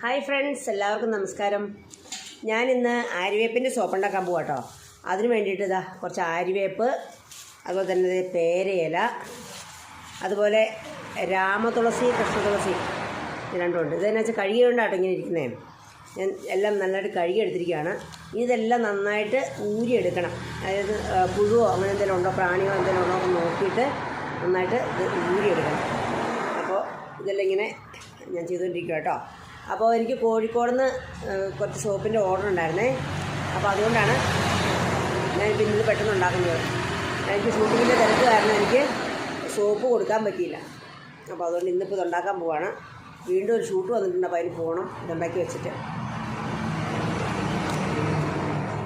Hi friends എല്ലാവർക്കും നമസ്കാരം. ഞാൻ ഇന്ന് ആര്യവേപ്പിന്റെ സോപ്പ് ഉണ്ടാക്കാൻ പോവാം കേട്ടോ അതിന് വേണ്ടിയിട്ട് ഇതാ കുറച്ച് ആര്യവേപ്പ് അതുപോലെ തന്നെ പേരയില അതുപോലെ രാമതുളസി കൃഷ്ണതുളസി രണ്ടുമുണ്ട് ഇതെന്നു വെച്ചാൽ കഴുകിയുകൊണ്ടാണ് ഇങ്ങനെ ഇരിക്കുന്നത് ഞാൻ എല്ലാം നന്നായിട്ട് കഴുകി എടുത്തിരിക്കുകയാണ് ഇതെല്ലാം നന്നായിട്ട് ഊരിയെടുക്കണം. അതായത് പുഴുവോ അങ്ങനെ എന്തെങ്കിലും ഉണ്ടോ പ്രാണിയോ എന്തെങ്കിലും ഉണ്ടോ നോക്കിയിട്ട് നന്നായിട്ട് ഇത് ഊരിയെടുക്കണം. അപ്പോൾ ഇതെല്ലാം ഇങ്ങനെ ഞാൻ ചെയ്തുകൊണ്ടിരിക്കുക കേട്ടോ അപ്പോൾ എനിക്ക് കോഴിക്കോട് നിന്ന് കുറച്ച് സോപ്പിന്റെ ഓർഡർ ഉണ്ടായിരുന്നേ. അപ്പോൾ അതുകൊണ്ടാണ് ഞാൻ പിന്നിൽ പെട്ടെന്ന് ഉണ്ടാക്കുന്നത്. എനിക്ക് ഷൂട്ടിങ്ങിന്റെ തിരക്ക് കാരണം എനിക്ക് സോപ്പ് കൊടുക്കാൻ പറ്റിയില്ല. അപ്പോൾ അതുകൊണ്ട് ഇന്നിപ്പോൾ ഇത് ഉണ്ടാക്കാൻ പോവാണ്. വീണ്ടും ഒരു ഷൂട്ട് വന്നിട്ടുണ്ട് അപ്പോൾ അതിന് പോകണം ഇതുണ്ടാക്കി വെച്ചിട്ട്.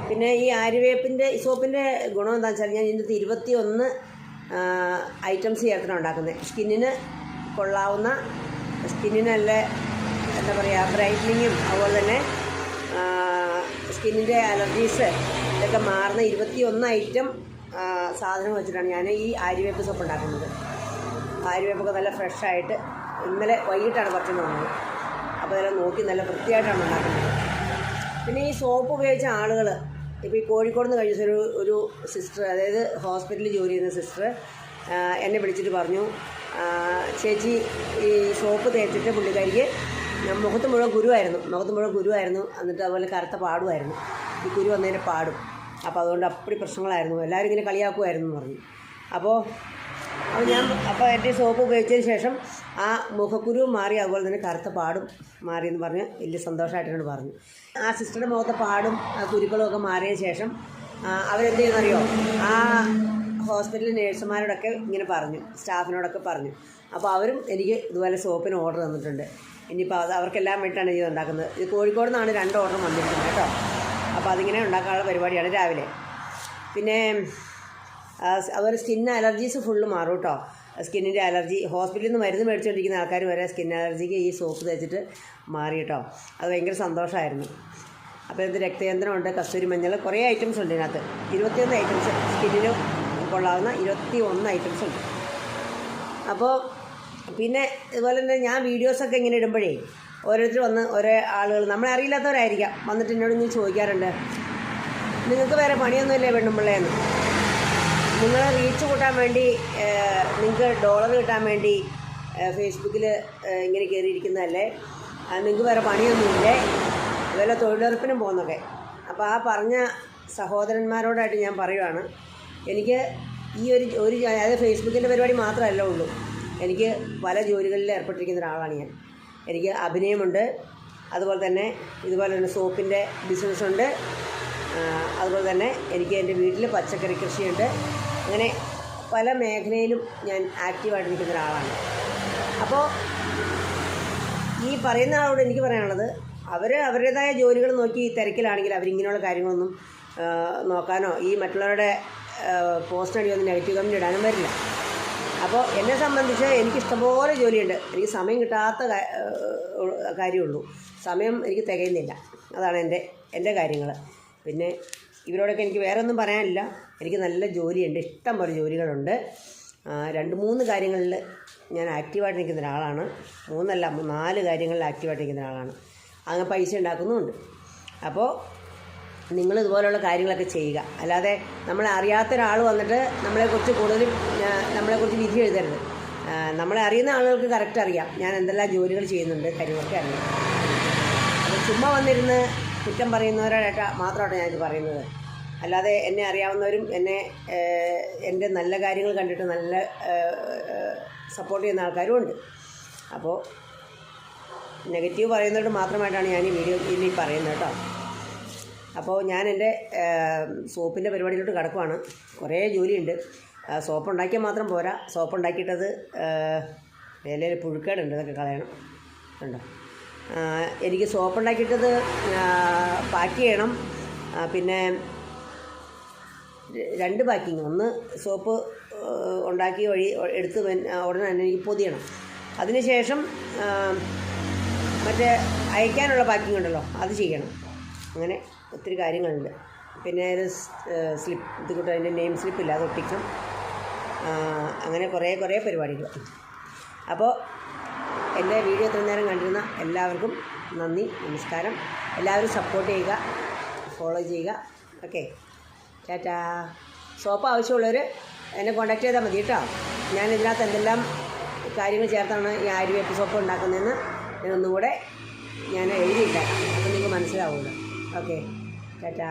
പിന്നെ ഈ ആര്യവേപ്പിന്റെ ഈ സോപ്പിന്റെ ഗുണം എന്താണെന്ന് വെച്ചാൽ ഞാൻ ഇതിന്റെ ഇരുപത്തി ഒന്ന് ഐറ്റംസ് ചേർത്തിട്ടാണ് ഉണ്ടാക്കുന്നത്. സ്കിന്നിന് കൊള്ളാവുന്ന സ്കിന്നിന് നല്ല എന്താ പറയുക ബ്രൈറ്റനിങ്ങും അതുപോലെ തന്നെ സ്കിന്നിന്റെ അലർജീസ് ഇതൊക്കെ മാറുന്ന ഇരുപത്തി ഒന്ന് ഐറ്റം സാധനം വെച്ചിട്ടാണ് ഞാൻ ഈ ആര്യവേപ്പ് സോപ്പ് ഉണ്ടാക്കുന്നത്. ആര്യവേപ്പൊക്കെ നല്ല ഫ്രഷായിട്ട് ഇന്നലെ വൈകിട്ടാണ് പറ്റുന്ന വന്നത്. അപ്പോൾ ഇതെല്ലാം നോക്കി നല്ല വൃത്തിയായിട്ടാണ് ഉണ്ടാക്കുന്നത്. പിന്നെ ഈ സോപ്പ് ഉപയോഗിച്ച ആളുകൾ ഇപ്പോൾ ഈ കോഴിക്കോട് നിന്ന് കഴിച്ച ഒരു ഒരു സിസ്റ്റർ അതായത് ഹോസ്പിറ്റലിൽ ജോലി ചെയ്യുന്ന സിസ്റ്റർ എന്നെ വിളിച്ചിട്ട് പറഞ്ഞു ചേച്ചി ഈ സോപ്പ് തേച്ചിട്ട് പുള്ളിക്കാരിക്ക് മുഖത്ത് മുഴുവൻ ഗുരുവായിരുന്നു മുഖത്ത് മുഴുവൻ ഗുരുവായിരുന്നു എന്നിട്ട് അതുപോലെ കറുത്ത പാടുമായിരുന്നു. ഈ ഗുരു വന്നതിന്റെ പാടും. അപ്പോൾ അതുകൊണ്ട് അപ്പടി പ്രശ്നങ്ങളായിരുന്നു. എല്ലാവരും ഇങ്ങനെ കളിയാക്കുമായിരുന്നു എന്ന് പറഞ്ഞു. അപ്പോൾ അപ്പോൾ ഞാൻ അപ്പോൾ എന്റെ സോപ്പ് ഉപയോഗിച്ചതിന് ശേഷം ആ മുഖക്കുരു മാറി അതുപോലെ തന്നെ കറുത്ത പാടും മാറി എന്ന് പറഞ്ഞ് വലിയ സന്തോഷമായിട്ട് എന്നോട് പറഞ്ഞു. ആ സിസ്റ്ററുടെ മുഖത്തെ പാടും ആ കുരുക്കളും ഒക്കെ മാറിയതിന് ശേഷം അവരെന്ത് ചെയ്യുന്നറിയോ? ആ ഹോസ്പിറ്റലിലെ നേഴ്സുമാരോടൊക്കെ ഇങ്ങനെ പറഞ്ഞു. സ്റ്റാഫിനോടൊക്കെ പറഞ്ഞു. അപ്പോൾ അവരും എനിക്ക് ഇതുപോലെ സോപ്പിന് ഓർഡർ തന്നിട്ടുണ്ട്. ഇനിയിപ്പോൾ അത് അവർക്കെല്ലാം വേണ്ടിയിട്ടാണ് ഇത് ഉണ്ടാക്കുന്നത്. ഇത് കോഴിക്കോട് നിന്നാണ് രണ്ട് ഓർഡർ വന്നിരിക്കുന്നത് കേട്ടോ. അപ്പോൾ അതിങ്ങനെ ഉണ്ടാക്കാനുള്ള പരിപാടിയാണ് രാവിലെ. പിന്നെ അതുപോലെ സ്കിൻ അലർജീസ് ഫുള്ള് മാറും കേട്ടോ. സ്കിന്നിന്റെ അലർജി ഹോസ്പിറ്റലിൽ നിന്ന് മരുന്ന് മേടിച്ചുകൊണ്ടിരിക്കുന്ന ആൾക്കാർ വരെ സ്കിൻ അലർജിക്ക് ഈ സോപ്പ് തേച്ചിട്ട് മാറി കേട്ടോ. അത് ഭയങ്കര സന്തോഷമായിരുന്നു അപ്പോൾ ഇത് രക്തയന്ത്രമുണ്ട് കസ്തൂരി മഞ്ഞൾ കുറേ ഐറ്റംസ് ഉണ്ട് ഇതിനകത്ത്. ഇരുപത്തിയൊന്ന് ഐറ്റംസ് സ്കിന്നിന് കൊള്ളാവുന്ന ഇരുപത്തി ഒന്ന് ഐറ്റംസ് ഉണ്ട്. അപ്പോൾ പിന്നെ ഇതുപോലെ തന്നെ ഞാൻ വീഡിയോസൊക്കെ ഇങ്ങനെ ഇടുമ്പോഴേ ഓരോരുത്തർ വന്ന് ഓരോ ആളുകൾ നമ്മളെ അറിയില്ലാത്തവരായിരിക്കാം. വന്നിട്ട് എന്നോട് ഇങ്ങനെ ചോദിക്കാറുണ്ട്. നിങ്ങൾക്ക് വേറെ പണിയൊന്നുമില്ലേ വെണ്ണുമ്പിള്ളേന്ന് നിങ്ങളെ റീച്ച് കൂട്ടാൻ വേണ്ടി നിങ്ങൾക്ക് ഡോളർ കിട്ടാൻ വേണ്ടി ഫേസ്ബുക്കിൽ ഇങ്ങനെ കയറിയിരിക്കുന്നതല്ലേ നിങ്ങൾക്ക് വേറെ പണിയൊന്നുമില്ലേ? അതുപോലെ തൊഴിലുറപ്പിനും പോകുന്നൊക്കെ. അപ്പോൾ ആ പറഞ്ഞ സഹോദരന്മാരോടായിട്ട് ഞാൻ പറയുവാണ്. എനിക്ക് ഈ ഒരു ഒരു അതായത് ഫേസ്ബുക്കിന്റെ പരിപാടി മാത്രമല്ല ഉള്ളൂ. എനിക്ക് പല ജോലികളിൽ ഏർപ്പെട്ടിരിക്കുന്ന ഒരാളാണ് ഞാൻ. എനിക്ക് അഭിനയമുണ്ട് അതുപോലെ തന്നെ ഇതുപോലെ തന്നെ സോപ്പിന്റെ ബിസിനസ്സുണ്ട് അതുപോലെ തന്നെ എനിക്ക് എന്റെ വീട്ടിൽ പച്ചക്കറി കൃഷിയുണ്ട്. അങ്ങനെ പല മേഖലയിലും ഞാൻ ആക്റ്റീവായിട്ട് നിൽക്കുന്ന ഒരാളാണ്. അപ്പോൾ ഈ പറയുന്ന ആളോട് എനിക്ക് പറയാനുള്ളത് അവർ അവരുടേതായ ജോലികൾ നോക്കി തിരക്കിലാണെങ്കിൽ അവരിങ്ങനെയുള്ള കാര്യങ്ങളൊന്നും നോക്കാനോ ഈ മറ്റുള്ളവരുടെ പോസ്റ്റ് അടിയൊന്നും നെഗറ്റീവ് കമന്റ് ഇടാനും വരില്ല. അപ്പോൾ എന്നെ സംബന്ധിച്ച് എനിക്കിഷ്ടംപോലെ ജോലിയുണ്ട്. എനിക്ക് സമയം കിട്ടാത്ത കാര്യമുള്ളൂ. സമയം എനിക്ക് തികയുന്നില്ല. അതാണ് എന്റെ എന്റെ കാര്യങ്ങൾ. പിന്നെ ഇവരോടൊക്കെ എനിക്ക് വേറെ ഒന്നും പറയാനില്ല. എനിക്ക് നല്ല ജോലിയുണ്ട്. ഇഷ്ടം പോലെ ജോലികളുണ്ട് രണ്ട് മൂന്ന് കാര്യങ്ങളിൽ ഞാൻ ആക്റ്റീവായിട്ട് നിൽക്കുന്ന ഒരാളാണ്. മൂന്നല്ല നാല് കാര്യങ്ങളിൽ ആക്റ്റീവായിട്ട് നിൽക്കുന്ന ഒരാളാണ്. അങ്ങനെ പൈസ ഉണ്ടാക്കുന്നുമുണ്ട്. അപ്പോൾ നിങ്ങൾ ഇതുപോലുള്ള കാര്യങ്ങളൊക്കെ ചെയ്യുക. അല്ലാതെ നമ്മളെ അറിയാത്ത ഒരാൾ വന്നിട്ട് നമ്മളെക്കുറിച്ച് നമ്മളെ നമ്മളെക്കുറിച്ച് വിധി എഴുതരുത്. നമ്മളെ അറിയുന്ന ആളുകൾക്ക് കറക്റ്റ് അറിയാം. ഞാൻ എന്തെല്ലാം ജോലികൾ ചെയ്യുന്നുണ്ട് കാര്യങ്ങളൊക്കെ അറിയാം. അപ്പോൾ ചുമ്മാ വന്നിരുന്ന് കുറ്റം പറയുന്നവരായിട്ട് മാത്രമാണ് ഞാനിത് പറയുന്നത്. അല്ലാതെ എന്നെ അറിയാവുന്നവരും എന്നെ എന്റെ നല്ല കാര്യങ്ങൾ കണ്ടിട്ട് നല്ല സപ്പോർട്ട് ചെയ്യുന്ന ആൾക്കാരും ഉണ്ട്. അപ്പോൾ നെഗറ്റീവ് പറയുന്നവരോട് മാത്രമായിട്ടാണ് ഞാൻ ഈ വീഡിയോ ഇനി പറയുന്നത് കേട്ടോ. അപ്പോൾ ഞാൻ എന്റെ സോപ്പിന്റെ പരിപാടിയിലോട്ട് കിടക്കുവാണ്. കുറേ ജോലിയുണ്ട്. സോപ്പ് ഉണ്ടാക്കിയാൽ മാത്രം പോരാ. സോപ്പ് ഉണ്ടാക്കിയിട്ടത് ഇലയിൽ പുഴുക്കേടുണ്ട്. ഇതൊക്കെ കളയണം. ഉണ്ടോ എനിക്ക് സോപ്പ് ഉണ്ടാക്കിയിട്ടത് പാക്ക് ചെയ്യണം. പിന്നെ രണ്ട് പാക്കിങ്. ഒന്ന് സോപ്പ് ഉണ്ടാക്കി വഴി എടുത്ത് ഉടനെ തന്നെ എനിക്ക് പൊതിയണം. അതിനുശേഷം മറ്റേ അയക്കാനുള്ള പാക്കിംഗ് ഉണ്ടല്ലോ അത് ചെയ്യണം. അങ്ങനെ ഒത്തിരി കാര്യങ്ങളുണ്ട്. പിന്നെ അത് സ്ലിപ്പ് ഇത് കൂട്ട് അതിന്റെ നെയിം സ്ലിപ്പില്ല അത് ഒട്ടിക്കും. അങ്ങനെ കുറേ കുറേ പരിപാടികൾ. അപ്പോൾ എന്റെ വീഡിയോ ഇത്ര നേരം കണ്ടിരുന്ന എല്ലാവർക്കും നന്ദി നമസ്കാരം. എല്ലാവരും സപ്പോർട്ട് ചെയ്യുക ഫോളോ ചെയ്യുക. ഓക്കെ ടാറ്റാ. സോപ്പ് ആവശ്യമുള്ളവർ എന്നെ കോൺടാക്ട് ചെയ്താൽ മതി കേട്ടോ. ഞാൻ ഇതിനകത്ത് എന്തെല്ലാം കാര്യങ്ങൾ ചേർത്താണ് ഈ ആയുർവേദ സോപ്പ് ഉണ്ടാക്കുന്നതെന്ന് ഞാൻ ഒന്നുകൂടെ ഞാൻ എഴുതിയിട്ടാണ് അപ്പം നിങ്ങൾക്ക് മനസ്സിലാവുള്ളൂ ഓക്കെ ടാറ്റാ